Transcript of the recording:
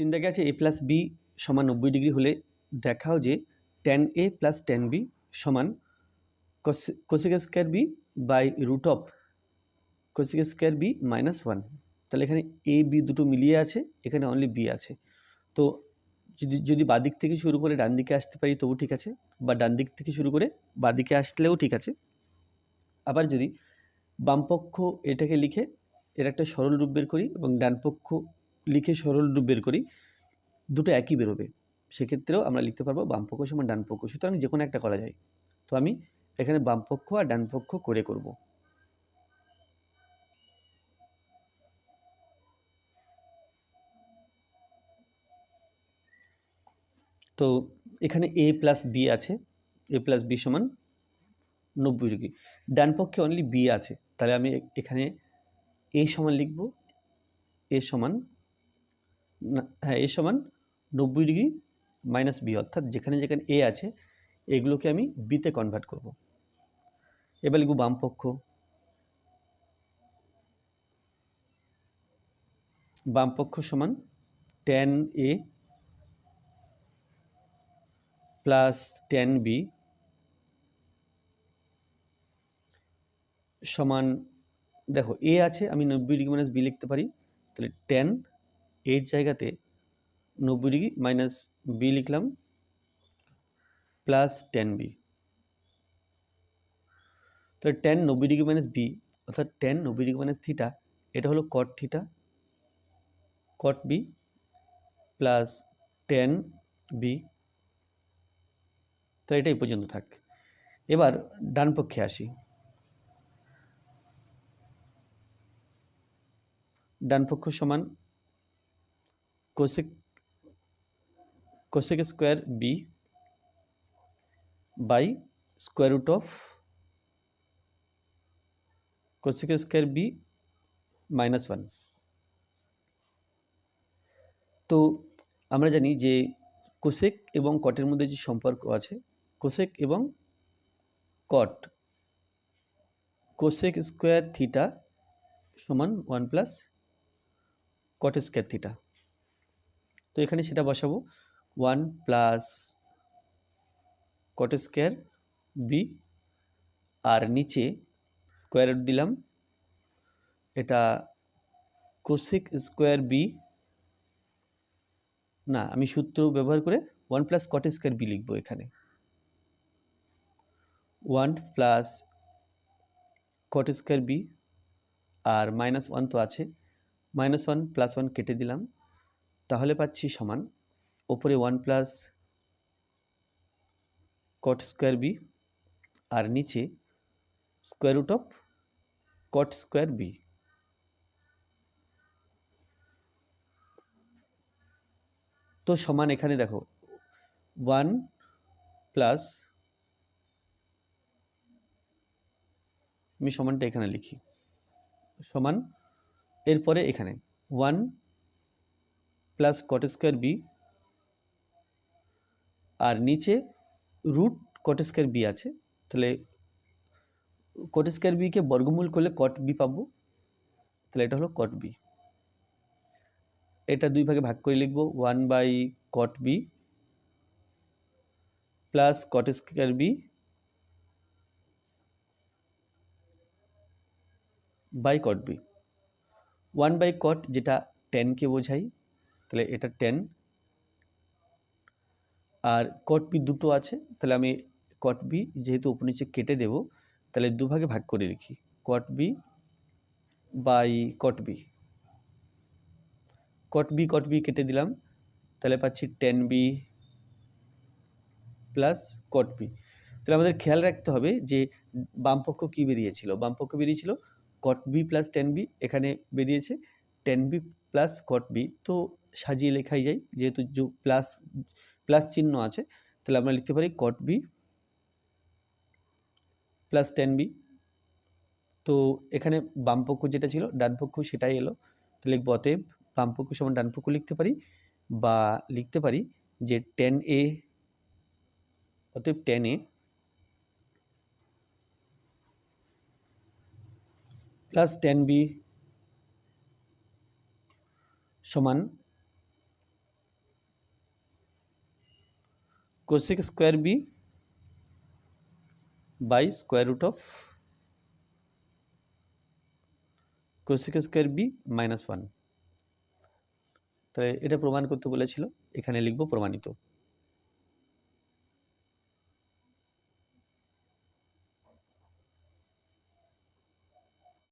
তিন দাগে আছে এ প্লাস বি সমান নব্বই ডিগ্রি হলে দেখাও যে tan A plus tan B সমান cosec square B by root of cosec square B minus one তাহলে এখানে এ বি দুটো মিলিয়ে আছে, এখানে অনলি বি আছে। তো যদি যদি বাদিক থেকে শুরু করে ডান দিকে আসতে পারি তবু ঠিক আছে, বা ডান দিক থেকে শুরু করে বাদিকে আসলেও ঠিক আছে। আবার যদি বামপক্ষ এটাকে লিখে এর একটা সরল রূপ বের করি এবং ডানপক্ষ লিখে সরল রূপ বের করি, দুটো একই বেরোবে। সেক্ষেত্রেও আমরা লিখতে পারব বামপক্ষ সমান ডানপক্ষ সুতরাং যে কোনো একটা করা যায়। তো আমি এখানে বামপক্ষ আর ডানপক্ষ করে করব। তো এখানে এ প্লাস বি আছে, এ প্লাস বি সমান নব্বই ডিগ্রি। ডান পক্ষে অনলি বি আছে। তাহলে আমি এখানে এ সমান লিখব, এ সমান হ্যাঁ এ সমান নব্বই ডিগ্রি মাইনাস বি অর্থাৎ যেখানে যেখানে এ আছে, এগুলোকে আমি বিতে কনভার্ট করব। এবার লিখব বাম পক্ষ। বাম পক্ষ সমান tan A plus tan B সমান, দেখো, এ আছে, আমি নব্বই ডিগ্রি মাইনাস বি লিখতে পারি, তাহলে টেন এর জায়গাতে নব্বই ডিগ্রি মাইনাস বি লিখলাম প্লাস টেন বি তাহলে টেন নব্বই ডিগ্রি মাইনাস বি অর্থাৎ টেন নব্বই ডিগ্রি মাইনাস থিটা এটা হলো cot theta cot B plus tan B তো এটা এই পর্যন্ত থাক। এবার ডান পক্ষে আসি। ডান পক্ষ সমান cosec cosec square B by square root of cosec square B minus one তো আমরা জানি যে কোসেক এবং কটের মধ্যে যে সম্পর্ক আছে কোসেক এবং কট কোসেক স্কোয়ার থিটা সমান one plus cot square theta তো এখানে সেটা বসাবো। One plus cot square B আর নিচে স্কোয়ার রুট দিলাম। এটা কোসেক স্কোয়ার বি না, আমি সূত্র ব্যবহার করে one plus cot square B লিখব এখানে। One plus cot square B আর মাইনাস ওয়ান তো আছে। মাইনাস ওয়ান প্লাস ওয়ান কেটে দিলাম। তাহলে পাচ্ছি সমান। ওপরে one plus cot square B আর নিচে square root of cot square B তো সমান এখানে দেখো ওয়ান প্লাস আমি সমানটা এখানে লিখি। সমান, এরপরে এখানে one plus cot square B আর নিচে রুট কট স্কোয়ার বি আছে। তাহলে কট স্কোয়ার বিকে বর্গমূল করলে কট বি পাবো। তাহলে এটা হলো কট বি এটা দুই ভাগে ভাগ করে লিখব one by cot B plus cot square B by cot B one by cot যেটা টেনকে বোঝাই তাহলে এটা টেন আর কট বি দুটো আছে, তাহলে আমি কট বি যেহেতু উপনিচে কেটে দেব, তাহলে দুভাগে ভাগ করে লিখি। Cot B by cot B cot B cot B কেটে দিলাম, তাহলে পাচ্ছি tan B plus cot B তাহলে আমাদের খেয়াল রাখতে হবে যে বামপক্ষ কী বেরিয়েছিল? বামপক্ষ বেরিয়েছিল cot B plus tan B এখানে বেরিয়েছে tan B plus cot B, তো সাজিয়ে লেখাই যায়। যেহেতু প্লাস প্লাস চিহ্ন আছে, তাহলে আমরা লিখতে পারি cot B plus tan B. তো এখানে বামপক্ষ যেটা ছিল ডানপক্ষ সেটাই এলো। তো লিখব অতএব বামপক্ষ সমান ডানপক্ষ লিখতে পারি, বা লিখতে পারি যে টেন এ, অতএব tan A plus tan B সমান cosec square B by square root of cosec square B minus one তাহলে এটা প্রমাণ করতে বলেছিল, এখানে লিখব প্রমাণিত।